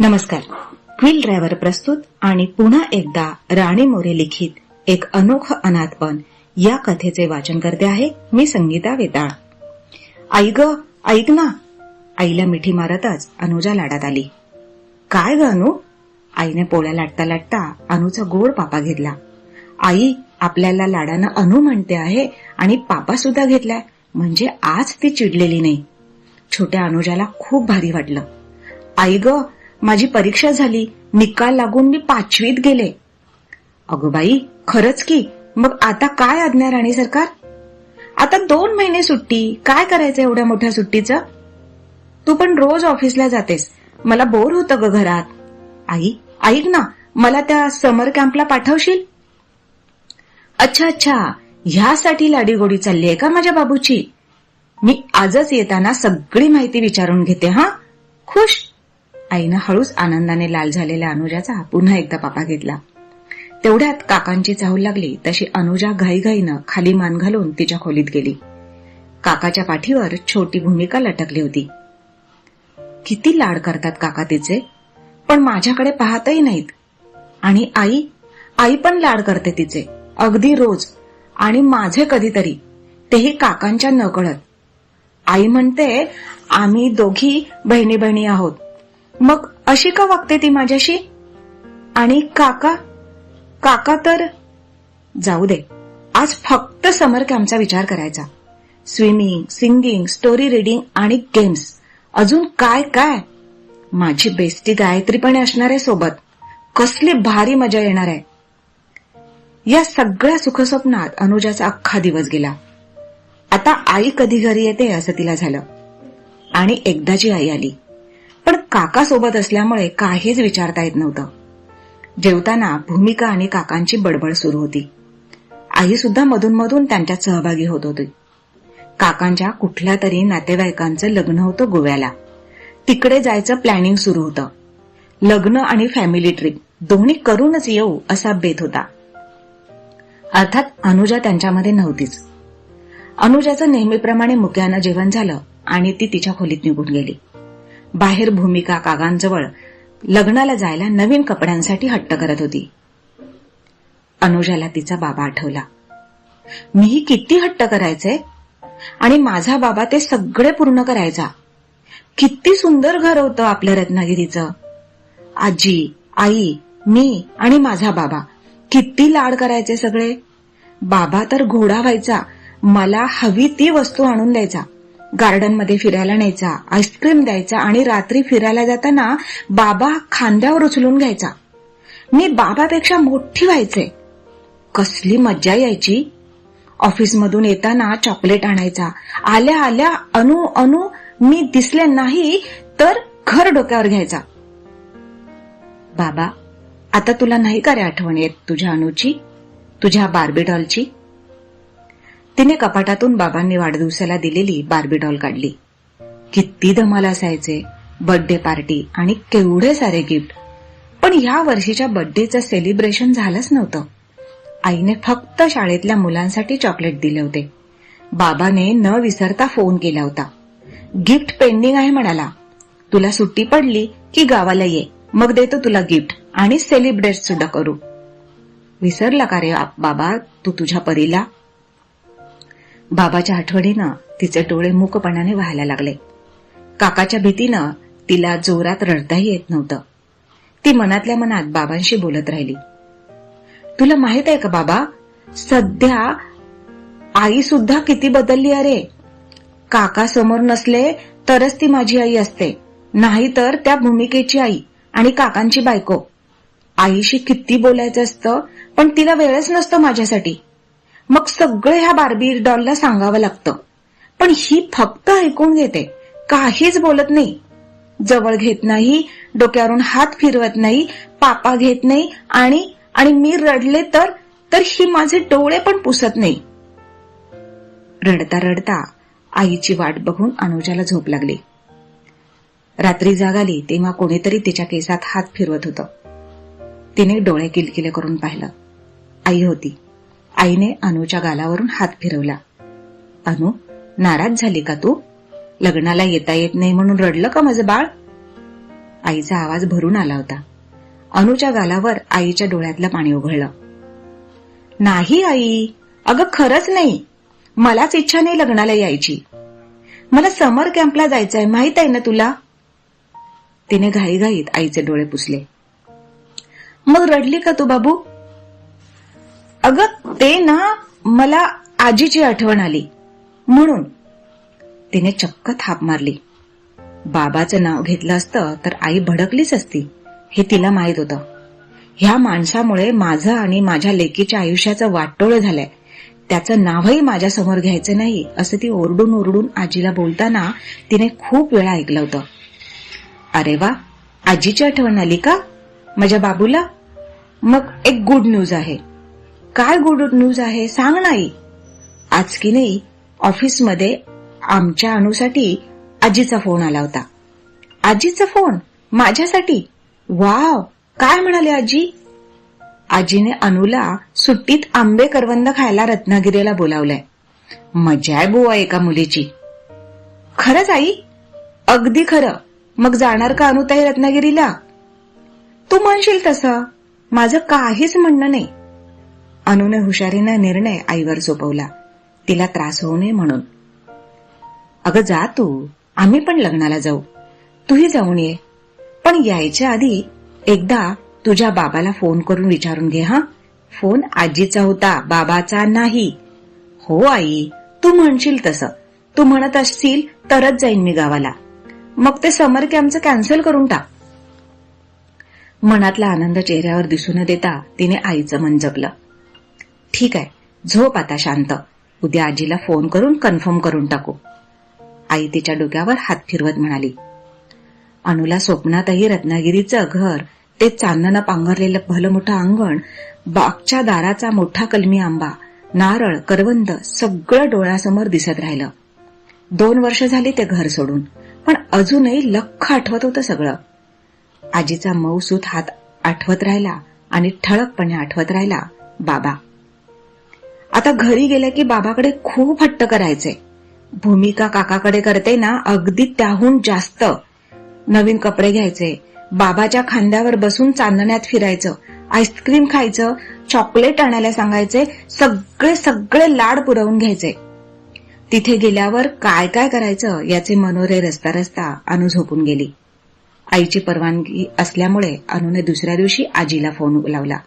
नमस्कार. Quill driver प्रस्तुत आणि पुन्हा एकदा राणी मोरे लिखित एक अनोख अनाथपण या कथेचे वाचन करते आहे मी संगीता वेताळ. आई ग ऐक ना. आईला मिठी मारतच अनुजा लाडात आली. काय ग अनु? आईने पोळ्या लाटता लाटता अनुचा गोड पापा घेतला. आई आपल्याला लाडानं अनु म्हणते आहे आणि पापा सुद्धा घेतलाय. म्हणजे आज ती चिडलेली नाही. छोट्या अनुजाला खूप भारी वाटलं. आई ग माझी परीक्षा झाली. निकाल लागून मी पाचवीत गेले. अगं बाई खरंच की. मग आता काय आज्ञा राणी सरकार? आता दोन महिने सुट्टी. काय करायचं एवढ्या मोठ्या सुट्टीचं? तू पण रोज ऑफिसला जातेस. मला बोर होतं ग घरात. आई ऐक ना. मला त्या समर कॅम्पला पाठवशील? अच्छा अच्छा. ह्यासाठी लाडीगोडी चालली आहे का माझ्या बाबूची? मी आजच येताना सगळी माहिती विचारून घेते हा? खुश? आईनं हळूच आनंदाने लाल झालेल्या अनुजाचा पुन्हा एकदा पापा घेतला. तेवढ्यात काकांची चाहूल लागली तशी अनुजा घाईघाईनं खाली मान घालून तिच्या खोलीत गेली. काकाच्या पाठीवर छोटी भूमिका लटकली होती. किती लाड करतात काका तिचे पण माझ्याकडे पाहतही नाहीत. आणि आई आई पण लाड करते तिचे अगदी रोज. आणि माझे कधीतरी तेही काकांच्या नकळत. आई म्हणते आम्ही दोघी बहिणी बहिणी आहोत. मग अशी का वागते ती माझ्याशी? आणि काका काका तर जाऊ दे. आज फक्त समर कॅम्पचा विचार करायचा. स्विमिंग सिंगिंग स्टोरी रिडिंग आणि गेम्स अजून काय काय? माझी बेस्टी गायत्री पण असणार आहे सोबत. कसली भारी मजा येणार आहे. या सगळ्या सुखस्वप्नात अनुजाचा अख्खा दिवस गेला. आता आई कधी घरी येते असं तिला झालं. आणि एकदाची आई आली. पण काका सोबत असल्यामुळे काहीच विचारता येत नव्हतं. जेवताना भूमिका आणि काकांची बडबड सुरू होती. आई सुद्धा मधून मधून त्यांच्यात सहभागी होत होती. काकांच्या कुठल्या तरी नातेवाईकांचं लग्न होतं गोव्याला. तिकडे जायचं प्लॅनिंग सुरू होतं. लग्न आणि फॅमिली ट्रिप दोन्ही करूनच येऊ असा बेत होता. अर्थात अनुजा त्यांच्यामध्ये नव्हतीच. अनुजाचं नेहमीप्रमाणे मुक्यानं जेवण झालं आणि ती तिच्या खोलीत निघून गेली. बाहेर भूमिका कागांजवळ लग्नाला जायला नवीन कपड्यांसाठी हट्ट करत होती. अनुजाला तिचा बाबा आठवला. मीही किती हट्ट करायचे? आणि माझा बाबा ते सगळे पूर्ण करायचा. किती सुंदर घर होतं आपल्या रत्नागिरीचं. आजी आई मी आणि माझा बाबा. किती लाड करायचे सगळे. बाबा तर घोडा व्हायचा. मला हवी ती वस्तू आणून द्यायचा. गार्डनमध्ये फिरायला न्यायचा आईस्क्रीम द्यायचा आणि रात्री फिरायला जाताना बाबा खांद्यावर उचलून घ्यायचा. मी बाबापेक्षा मोठी व्हायचे. कसली मज्जा यायची? ऑफिसमधून येताना चॉकलेट आणायचा. आल्या आल्या अनु अनु मी दिसले नाही तर घर डोक्यावर घ्यायचा. बाबा आता तुला नाही का रे आठवण येत तुझ्या अनुची? तुझ्या बार्बी डॉलची तिने कपाटातून बाबांनी वाढदिवसाला दिलेली बार्बी डॉल काढली. किती धमाल असायचे. बर्थडे पार्टी आणि केवढे सारे गिफ्ट पण ह्या वर्षीच्या बर्थडेचं सेलिब्रेशन झालंच नव्हतं. आईने फक्त शाळेतल्या मुलांसाठी चॉकलेट दिले होते. बाबाने न विसरता फोन केला होता. गिफ्ट पेंडिंग आहे म्हणाला. तुला सुट्टी पडली की गावाला ये. मग देतो तुला गिफ्ट आणि सेलिब्रेट सुद्धा करू. विसरला का रे बाबा? तू तुझ्या परीला? बाबाच्या आठवणीनं तिचे डोळे मूकपणाने व्हायला लागले. काकाच्या भीतीनं तिला जोरात रडताही येत नव्हतं. ती मनातल्या मनात बाबांशी बोलत राहिली. तुला माहीत आहे का बाबा सध्या आई सुद्धा किती बदलली अरे. काका समोर नसले तरच ती माझी आई असते नाहीतर त्या भूमिकेची आई आणि काकांची बायको. आईशी किती बोलायचं असतं पण तिला वेळच नसतो माझ्यासाठी. मग सगळं ह्या बार्बी डॉलला सांगावं लागतं. पण ही फक्त ऐकून घेते. काहीच बोलत नाही. जवळ घेत नाही डोक्यावरून हात फिरवत नाही पापा घेत नाही आणि आणि मी रडले तर तर ही माझे डोळे पण पुसत नाही. रडता रडता आईची वाट बघून अनुजाला झोप लागली. रात्री जाग आली तेव्हा कोणीतरी तिच्या केसात हात फिरवत होतं. तिने डोळे किलकिले करून पाहिलं. आई होती. आईने अनुच्या गालावरून हात फिरवला. अनु नाराज झाली का तू? लग्नाला येता येत नाही म्हणून रडलं का माझं बाळ? आईचा आवाज भरून आला होता. अनुच्या गालावर आईच्या डोळ्यातलं पाणी उघळलं. नाही आई अगं खरंच नाही. मलाच इच्छा नाही लग्नाला यायची. मला समर कॅम्पला जायचंय माहीत आहे ना तुला? तिने घाईघाईत आईचे डोळे पुसले. मग रडली का तू बाबू? अगं ते ना मला आजीची आठवण आली. म्हणून तिने चक्क थाप मारली. बाबाचं नाव घेतलं असतं तर आई भडकलीच असती हे तिला माहीत होतं. ह्या माणसामुळे माझं आणि माझ्या लेकीच्या आयुष्याचं वाटोळं झालंय. त्याचं नावही माझ्यासमोर घ्यायचं नाही असं ती ओरडून ओरडून आजीला बोलताना तिने खूप वेळा ऐकलं होतं. अरे वा आजीची आठवण आली का? माझ्या बाबूला? मग एक गुड न्यूज आहे. काय गुड न्यूज आहे सांग नाही. आज की नाही ऑफिसमध्ये आमच्या अणूसाठी आजीचा फोन आला होता. आजीचा फोन माझ्यासाठी? वाव काय म्हणाले आजी? आजीने अनुला सुट्टीत आंबे करवंद खायला रत्नागिरीला बोलावलंय. मजा आहे बुवा एका मुलीची. खरंच आई अगदी खरं. मग जाणार का अनुताई रत्नागिरीला? तू म्हणशील तसं. माझं काहीच म्हणणं नाही. अनुने हुशारीनं निर्णय आईवर सोपवला. तिला त्रास होऊ नये म्हणून. अगं जा तू. आम्ही पण लग्नाला जाऊ. तूही जाऊन ये. पण यायच्या आधी एकदा तुझ्या बाबाला फोन करून विचारून घे हा. फोन आजीचा होता बाबाचा नाही. हो आई तू म्हणशील तसं. तू म्हणत असशील तरच जाईन मी गावाला. मग ते समर कॅम्पचं कॅन्सल करून टाक. मनातला आनंद चेहऱ्यावर दिसून देता तिने आईचं मन जपलं. ठीक आहे झोप आता शांत. उद्या आजीला फोन करून कन्फर्म करून टाकू. आई तिच्या डोक्यावर हात फिरवत म्हणाली अनुला स्वप्नातही रत्नागिरीचं घर ते चांदनं पांघरलेलं भलं मोठं अंगण बागच्या दाराचा मोठा कलमी आंबा नारळ करवंद सगळं डोळ्यासमोर दिसत राहिलं. दोन वर्ष झाली ते घर सोडून पण अजूनही लख आठवत होतं सगळं. आजीचा मऊसूत हात आठवत राहिला आणि ठळकपणे आठवत राहिला बाबा आता घरी गेलं की बाबाकडे खूप हट्ट करायचे. भूमिका काकाकडे करते ना अगदी त्याहून जास्त. नवीन कपडे घ्यायचे बाबाच्या खांद्यावर बसून चांदण्यात फिरायचं आईस्क्रीम खायचं चॉकलेट आणायला सांगायचे सगळे सगळे लाड पुरवून घ्यायचे. तिथे गेल्यावर काय काय करायचं याचे मनोरे रस्ता रस्ता अनु झोपून गेली. आईची परवानगी असल्यामुळे अनुने दुसऱ्या दिवशी आजीला फोन लावला.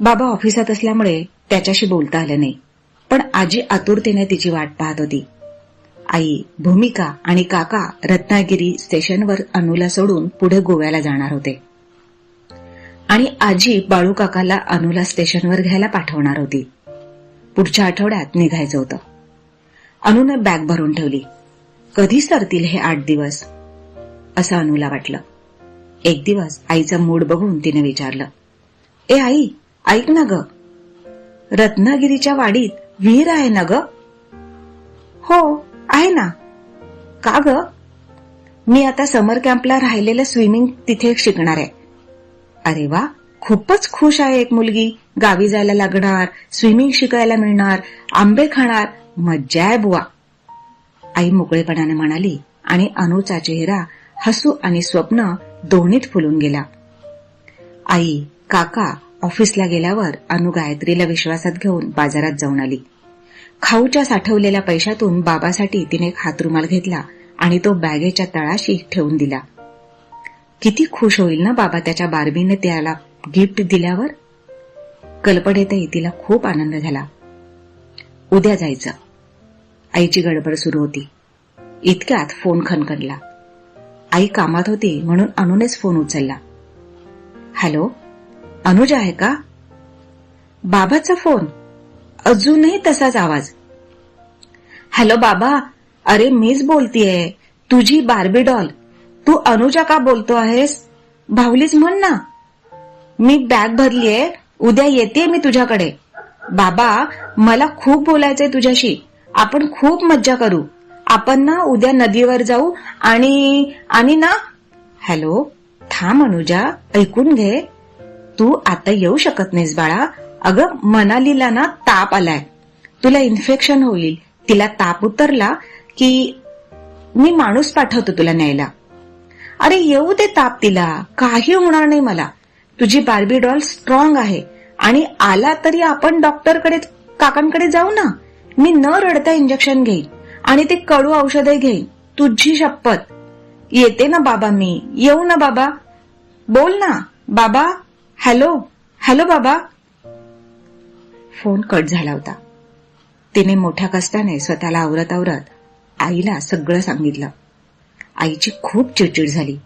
बाबा ऑफिसात असल्यामुळे त्याच्याशी बोलता आलं नाही. पण आजी आतुरतेने तिची वाट पाहत होती. आई भूमिका आणि काका रत्नागिरी स्टेशनवर अनुला सोडून पुढे गोव्याला जाणार होते. आणि आजी बाळू काकाला अनुला स्टेशनवर घ्यायला पाठवणार होती. पुढच्या आठवड्यात निघायचं होतं. अनुने बॅग भरून ठेवली. कधी सरतील हे आठ दिवस? असं अनुला वाटलं. एक दिवस आईचा मूड बघून तिने विचारलं. ए आई ऐक ना ग. रत्नागिरीच्या वाडीत विहीर आहे ना ग? हो आहे ना. का ग? मी आता समर कॅम्पला राहिलेलं स्विमिंग तिथे शिकणार आहे. अरे वा खूपच खुश आहे एक मुलगी. गावी जायला लागणार स्विमिंग शिकायला मिळणार आंबे खाणार मज्जा आहे बुवा. आई मोकळेपणाने म्हणाली आणि अनुचा चेहरा हसू आणि स्वप्न दोन्हीत फुलून गेला. आई काका ऑफिसला गेल्यावर अनु गायत्रीला विश्वासात घेऊन बाजारात जाऊन आली. खाऊच्या साठवलेल्या पैशातून बाबासाठी तिने एक हातरुमाल घेतला आणि तो बॅगेच्या तळाशी ठेवून दिला. किती खुश होईल ना बाबा त्याच्या बारबीने त्याला गिफ्ट दिल्यावर? कल्पडेतही तिला खूप आनंद झाला. उद्या जायचं. आईची गडबड सुरू होती. इतक्यात फोन खणखणला. आई कामात होती म्हणून अनुनेच फोन उचलला. हॅलो? अनुज आहे का? बाबाचा फोन. अजूनही तसाच आवाज. हॅलो बाबा अरे मीच बोलतीये. तुझी बार्बी डॉल तू अनुजा का बोलतो आहेस? भावलीच म्हण ना. मी बॅग भरलीये उद्या येते मी तुझ्याकडे. बाबा मला खूप बोलायचंय तुझ्याशी. आपण खूप मज्जा करू. आपण ना उद्या नदीवर जाऊ आणि आणि ना हॅलो थांब अनुजा ऐकून घे. तू आता येऊ शकत नाहीस बाळा. अगं मनालीला ना ताप आलाय. तुला इन्फेक्शन होईल. तिला ताप उतरला की मी माणूस पाठवतो तुला न्यायला. अरे येऊ दे ताप तिला. काही होणार नाही मला. तुझी बार्बी डॉल स्ट्रॉंग आहे. आणि आला तरी आपण डॉक्टरकडे काकांकडे जाऊ ना. मी न रडता इंजेक्शन घेईन. आणि ते कडू औषधही घेईन. तुझी शपथ. येते ना बाबा मी. येऊ ना बाबा. बोल ना. बाबा हॅलो? हॅलो बाबा? फोन कट झाला होता. तिने मोठ्या कष्टाने स्वतःला आवरत आवरत आईला सगळं सांगितलं. आईची खूप चिडचिड झाली.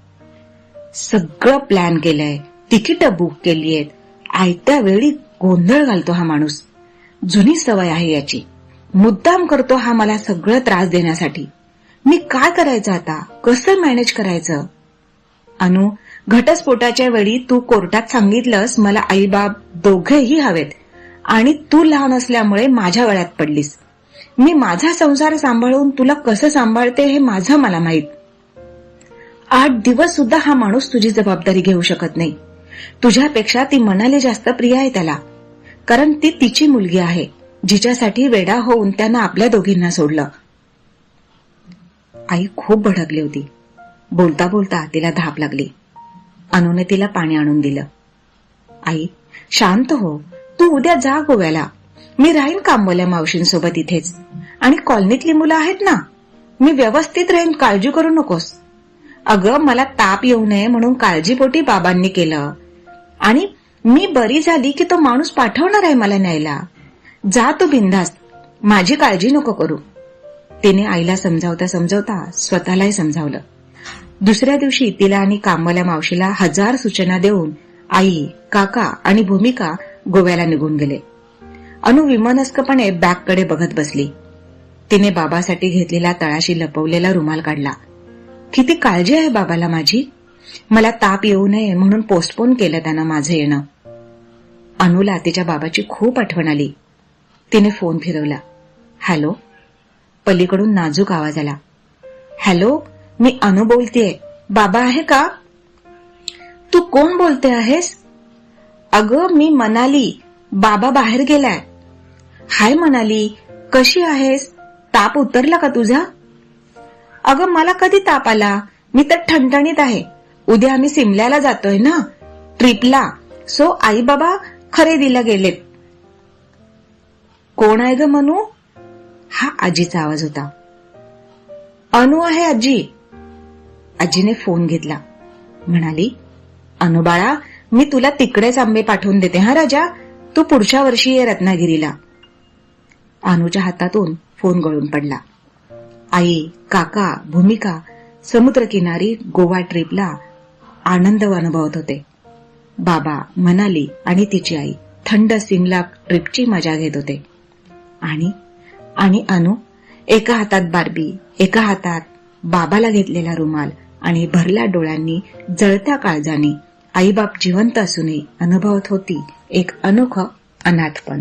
सगळं प्लॅन केलंय. तिकीट बुक केली आहेत आयत्या वेळी गोंधळ घालतो हा माणूस. जुनी सवय आहे याची. मुद्दाम करतो हा मला सगळं त्रास देण्यासाठी. मी काय करायचं आता? कसं मॅनेज करायचं? अनु घटस्फोटाच्या वेळी तू कोर्टात सांगितलंस मला आईबाप दोघेही हवेत. आणि तू लहान असल्यामुळे माझ्या गळ्यात पडलीस. मी माझा संसार सांभाळून तुला कसं सांभाळते हे माझं मला माहीत. आठ दिवस सुद्धा हा माणूस तुझी जबाबदारी घेऊ शकत नाही. तुझ्यापेक्षा ती मनाली जास्त प्रिय आहे त्याला. कारण ती तिची मुलगी आहे जिच्यासाठी वेडा होऊन त्यानं आपल्या दोघींना सोडलं. आई खूप भडकली होती. बोलता बोलता तिला धाप लागली. अनुने तिला पाणी आणून दिलं. आई शांत हो. तू उद्या जा गोव्याला. मी राहीन कामवाल्या मावशींसोबत इथेच. आणि कॉलनीतली मुलं आहेत ना? मी व्यवस्थित राहीन काळजी करू नकोस. अगं मला ताप येऊ नये म्हणून काळजीपोटी बाबांनी केलं. आणि मी बरी झाली की तो माणूस पाठवणार आहे मला न्यायला. जा तू बिंदास्त माझी काळजी नको करू. तिने आईला समजावता समजावता स्वतःलाही समजावलं. दुसऱ्या दिवशी तिला आणि कामवाल्या मावशीला हजार सूचना देऊन आई काका आणि भूमिका गोव्याला निघून गेले. अनु विमनस्कपणे बॅगकडे बघत बसली. तिने बाबासाठी घेतलेला तळाशी लपवलेला रुमाल काढला. किती काळजी आहे बाबाला माझी? मला ताप येऊ नये म्हणून पोस्टपोन केलं त्यानं माझं येणं. अनुला तिच्या बाबाची खूप आठवण आली. तिने फोन फिरवला. हॅलो पलीकडून नाजूक आवाज आला. हॅलो मी अनु बोलतेय बाबा आहे का? तू कोण बोलते आहेस? अगं मी मनाली. बाबा बाहेर गेलाय. हाय मनाली कशी आहेस? ताप उतरला का तुझा? अगं मला कधी ताप आला? मी तर ठणठणीत आहे. उद्या आम्ही सिमल्याला जातोय ना? ट्रिपला. सो आई बाबा खरेदीला गेलेत. कोण आहे ग मनू? हा आजीचा आवाज होता. अनु आहे आजी. आजीने फोन घेतला. म्हणाली अनु बाळा मी तुला तिकडेच आंबे पाठवून देते हा राजा? तू पुढच्या वर्षी ये रत्नागिरीला. अनुच्या हातातून फोन गळून पडला. आई काका भूमिका समुद्रकिनारी गोवा ट्रिपला आनंद अनुभवत होते. बाबा मनाली आणि तिची आई थंड सिमला ट्रिपची मजा घेत होते. आणि आणि अनु एका हातात बारबी एका हातात बाबाला घेतलेला रुमाल आणि भरल्या डोळ्यांनी जळत्या काळजाने आईबाप जिवंत असूनही अनुभवत होती एक अनोखं अनाथपण.